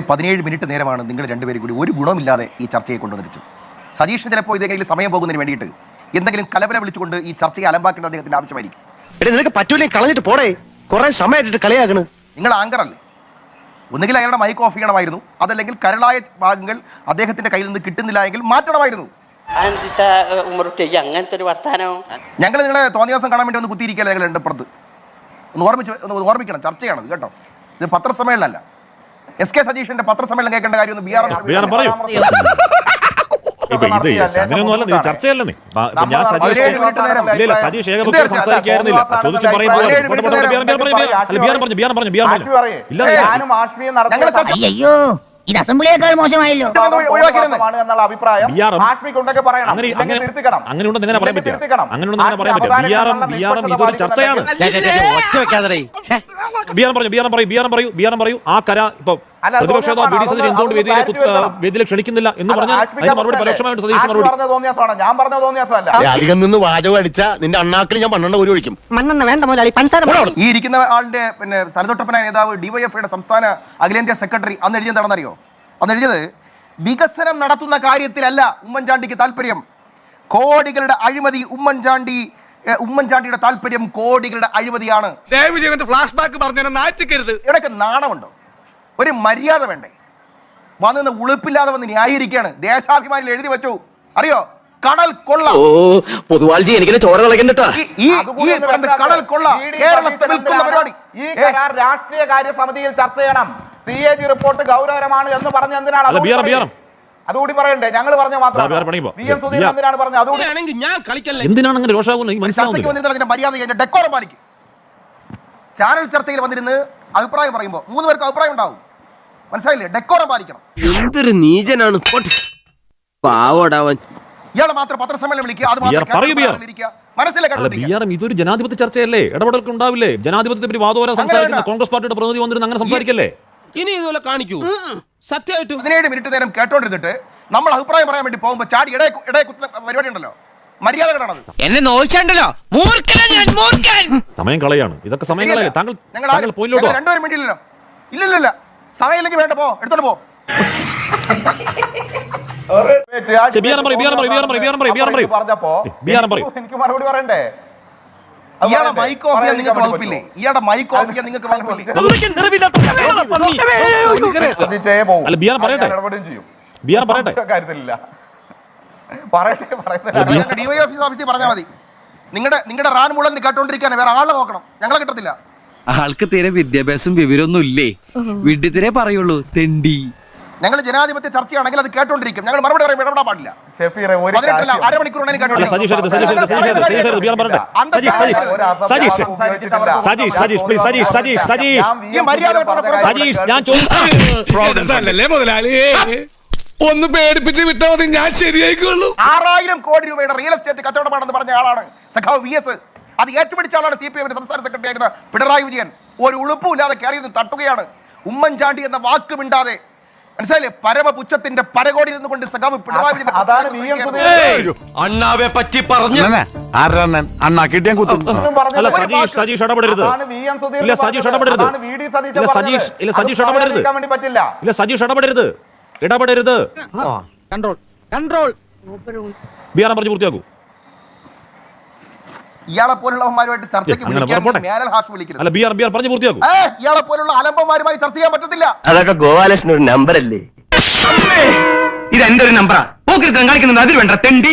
പതിനേഴ് മിനിറ്റ് നേരമാണ് നിങ്ങൾ രണ്ടുപേരും കൂടി ഒരു ഗുണമില്ലാതെ ഈ ചർച്ചയെ കൊണ്ടുവന്നിരിച്ചു സതീഷ് ചിലപ്പോൾ ഇതെങ്കിലും സമയം പോകുന്നതിന് വേണ്ടിയിട്ട് എന്തെങ്കിലും കലബല വിളിച്ചുകൊണ്ട് ഈ ചർച്ചയെ അലമ്പാക്കേണ്ട അദ്ദേഹത്തിന്റെ ആവശ്യമായിരിക്കും. എടി നിനക്ക് പറ്റൂലേ കളഞ്ഞിട്ട് പോടേ. കുറെ സമയമായിട്ട് കളിയാക്കണ്. നിങ്ങൾ ആങ്കർ അല്ലേ? ഒന്നുകിൽ അയാളുടെ മൈക്ക് ഓഫ് ചെയ്യണമായിരുന്നു. അതല്ലെങ്കിൽ കരളായ ഭാഗങ്ങൾ അദ്ദേഹത്തിന്റെ കയ്യിൽ നിന്ന് കിട്ടുന്നില്ല എങ്കിൽ മാറ്റണമായിരുന്നു. അങ്ങനത്തെ ഒരു വർത്താനോ? ഞങ്ങൾ നിങ്ങളെ തോന്നിയ ദിവസം കാണാൻ വേണ്ടി ഒന്ന് കുത്തിയിരിക്കല്ലേ ഞങ്ങൾ രണ്ട് പുറത്ത് ഒന്ന് ഓർമ്മിച്ച് ഒന്ന് ഓർമ്മിക്കണം ചർച്ചയാണത് കേട്ടോ. ഇത് പത്രസമ്മേളനമല്ല. എസ് കെ സജീഷിന്റെ പത്രസമ്മേളനം കേൾക്കേണ്ട കാര്യം ബി ആർ. ഇത് നീ ചർച്ചയല്ല നീ ഞാൻ സംസാരിക്കായിരുന്നില്ല ചോദിച്ചു അയ്യോ ഇത് അസംബ്ലിയേക്കാൾ മോശമായല്ലോ അങ്ങനെ പറയാൻ പറ്റും ചർച്ചയാണ് ഒച്ച വെക്കാതെ ബിയാൻ പറഞ്ഞു ബിയാനം പറയൂ ബിയാനം പറയൂ ബിയാനം പറയൂ. ആ കര ഇപ്പൊ പ്രതിപക്ഷ ബി ഡി സതീശൻ എന്തുകൊണ്ട് വേദിയിലേക്ക് clarity ക്ഷണിക്കുന്നില്ല എന്ന് പറഞ്ഞാൽ അതിന് മറുപടി പരോക്ഷമായിട്ട് മറുപടി. അധികം നിന്ന് വാചകം അടിച്ച നിന്റെ അണ്ണാക്കിൽ ഞാൻ മണ്ണെണ്ണ ഒരു ഒഴിക്കും. മണ്ണെണ്ണ വേണ്ട മുതലാളി പഞ്ചാര ഈ ഇരിക്കുന്ന ആളുടെ പിന്നെ തലതൊട്ടപ്പനായ നേതാവ് ഡിവൈഎഫ്ഐയുടെ സംസ്ഥാന അഖിലേന്ത്യാ സെക്രട്ടറി അന്ന് എഴുതിയത് എന്താണെന്നറിയോ? അന്ന് എഴുതിയത് വികസനം നടത്തുന്ന കാര്യത്തിലല്ല ഉമ്മൻചാണ്ടിക്ക് താല്പര്യം. കോടികളുടെ അഴിമതി ഉമ്മൻചാണ്ടി ഉമ്മൻചാണ്ടിയുടെ താല്പര്യം കോടികളുടെ അഴിമതിയാണ്. ഫ്ലാഷ് ബാക്ക് പറഞ്ഞു നാറ്റിക്കരുത്. ഇവിടെയൊക്കെ നാണമുണ്ടോ. ഒരു മര്യാദ വേണ്ടേ? വന്ന് ഉളുപ്പില്ലാതെ വന്ന് ന്യായീകരിക്കുകയാണ്. ദേശാഭിമാനിൽ എഴുതി വെച്ചു. അറിയോ? കടൽ കൊള്ള. ഓ പൊതുവാൾജി എനിക്കിനെ ചോര കളക്കണ്ടട്ടാ ഈ-. കടൽ കൊള്ള കേരളത്തെ വിൽക്കുന്ന പരിപാടി. ഈ കരാർ രാഷ്ട്രീയ കാര്യ സമിതിയിൽ ചർച്ച ചെയ്യണം. സി എ ജി റിപ്പോർട്ട് ഗൗരവരമാണ് എന്ന് പറഞ്ഞ എന്തിനാണ് അതുകൂടി പറയണ്ടേ? ഞങ്ങൾ പറഞ്ഞ മാത്രം. V M Sudheeran. എന്തിനാണ് പറഞ്ഞത്? അതുകൂടി എന്തിനാണ് അങ്ങനെ ചർച്ചയ്ക്ക് അതിന്റെ മര്യാദ ഡെക്കോറം പാലിക്കും. ചാനൽ ചർച്ചയിൽ വന്നിരുന്ന് അഭിപ്രായം പറയുമ്പോൾ മൂന്ന് പേർക്ക് അഭിപ്രായം ഉണ്ടാവും. മനസ്സിലായില്ലേ? ഡെക്കോറം പാലിക്കണം. എന്തൊരു നീചനാണ്. പാവോടാവൻ ഇയാളെ മാത്രം പത്രസമ്മേളനം വിളിക്കുക അത് മാത്രം പറയൂ ബിആർ. കേരളത്തിൽ ഇരിക്കുക. മനസ്സിലെ അല്ല കണ്ടുപിടിക്കുക. ബി ആർ എം ഇതൊരു ജനാധിപത്യ ചർച്ചയല്ലേ? ഇടപെടൽ ഉണ്ടാവില്ലേ ജനാധിപത്യത്തെ പറ്റി വാദോര സംസാരിക്കുന്ന കോൺഗ്രസ് പാർട്ടിയുടെ പ്രതിനിധി വന്നിരുന്നു അങ്ങനെ സംസാരിക്കല്ലേ? ഇനി ഇതുപോലെ കാണിക്കൂ. സത്യമായിട്ടും പതിനേഴ് മിനിറ്റ് നേരം കേട്ടോണ്ടിരുന്നിട്ട് നമ്മൾ അഭിപ്രായം പറയാൻ വേണ്ടി പോകുമ്പോൾ ചാടി ഇടയെ ഇടയെ കുത്തുന്ന പരിപാടി ഉണ്ടല്ലോ? മര്യാദകളാണത്. എന്നെ നോയിച്ചാണ്ടല്ലോ സമയം കളയാണ്. ഇതൊക്കെ സമയം കളയല്ലേ? താങ്കൾ ഞങ്ങൾ താങ്കൾ പോയില്ലോട്ടോ രണ്ടുപേരും വേണ്ടിയില്ലല്ലോ സമയം സമയമില്ലെങ്കിൽ വേണ്ട പോ. എടുത്തോണ്ട് പോ. എനിക്ക് മറുപടി പറയണ്ടേ? പറയണ്ടേ? മൈക്ക് ഓഫ് ചെയ്യാൻ നിങ്ങൾക്ക് വകുപ്പില്ലേ? ഇയാളുടെ മൈക്ക് ഓഫ് ചെയ്യാൻ നിങ്ങൾക്ക് വകുപ്പില്ലേ? ഇടപെടുകയും ചെയ്യും. ബിആർ പറയട്ടെ. സംശയ കാര്യത്തിലില്ല. പറയട്ടെ പറയുന്നില്ല ബിആർ- ഡിവൈ ഓഫീസ് ഓഫീസിൽ പറഞ്ഞാൽ മതി. നിങ്ങളുടെ നിങ്ങളുടെ റാൻ മുളൻ കേട്ടോണ്ടിരിക്കാൻ വേറെ ആളെ നോക്കണം. ഞങ്ങളെ കിട്ടത്തില്ല. ആൾക്ക് തീരെ വിദ്യാഭ്യാസം വിവരമൊന്നും ഇല്ലേ? വിഡിത്തിരേ പറയുള്ളൂ തെണ്ടി. ഞങ്ങൾ ജനാധിപത്യ ചർച്ചയാണെങ്കിൽ അത് കേട്ടോണ്ടിരിക്കും. ഞങ്ങൾ മറുപടി പറയുമ്പോൾ ഇടപെടാൻ പാടില്ല. ഒന്ന് പേടിപ്പിച്ച് വിട്ടാൽ മതി ഞാൻ ശരിയായിക്കോളൂ ആറായിരം കോടി രൂപയുടെ റിയൽ എസ്റ്റേറ്റ് കച്ചവടമാണെന്ന് പറഞ്ഞ ആളാണ് സഖാവ് വി എസ് അത് ഏറ്റുപിടിച്ച ആളാണ് സി പി എമ്മിന്റെ സംസ്ഥാന സെക്രട്ടറി ആയിരുന്ന പിണറായി വിജയൻ. ഒരു ഉളുപ്പുമില്ലാതെ കയറി കയറിയത് തട്ടുകയാണ്. ഉമ്മൻചാണ്ടി എന്ന വാക്ക് മിണ്ടാതെ മനസ്സിലായില്ലേ? പരമപുച്ഛത്തിന്റെ പരകോടി കൊണ്ട് സഖാവ് പിണറായി വിജയൻ അതാണ് അണ്ണാവെ പറ്റി പറഞ്ഞു. അല്ല ഇടപെടരുത്. ഇല്ല. ഇടപെടരുത്. വി ഇല്ല ഇല്ല ഇടപെടരുത്. ഇടപെടരുത്. ഇടപെടരുത്. Control control. ബിആർ പറഞ്ഞു പൂർത്തിയാക്കൂ. ഇയാളെ പോലുള്ളവന്മാരുമായിട്ട് ചർച്ചയ്ക്ക് വിളിക്കാൻ. ഹാഷ് വിളിക്കരുത്. അല്ല ബിആർ ബിആർ പറഞ്ഞു പൂർത്തിയാക്കൂ. ഇയാളെ പോലുള്ള അലമ്പന്മാരുമായി ചർച്ച ചെയ്യാൻ പറ്റത്തില്ല. അതൊക്കെ ഗോപാലകൃഷ്ണൻ ഒരു നമ്പർ അല്ലേ ഇത് എന്റെ ഒരു നമ്പറാ? പോക്കിരുത്തം കാണിക്കുന്നത് അതിൽ വേണ്ട തെണ്ടി.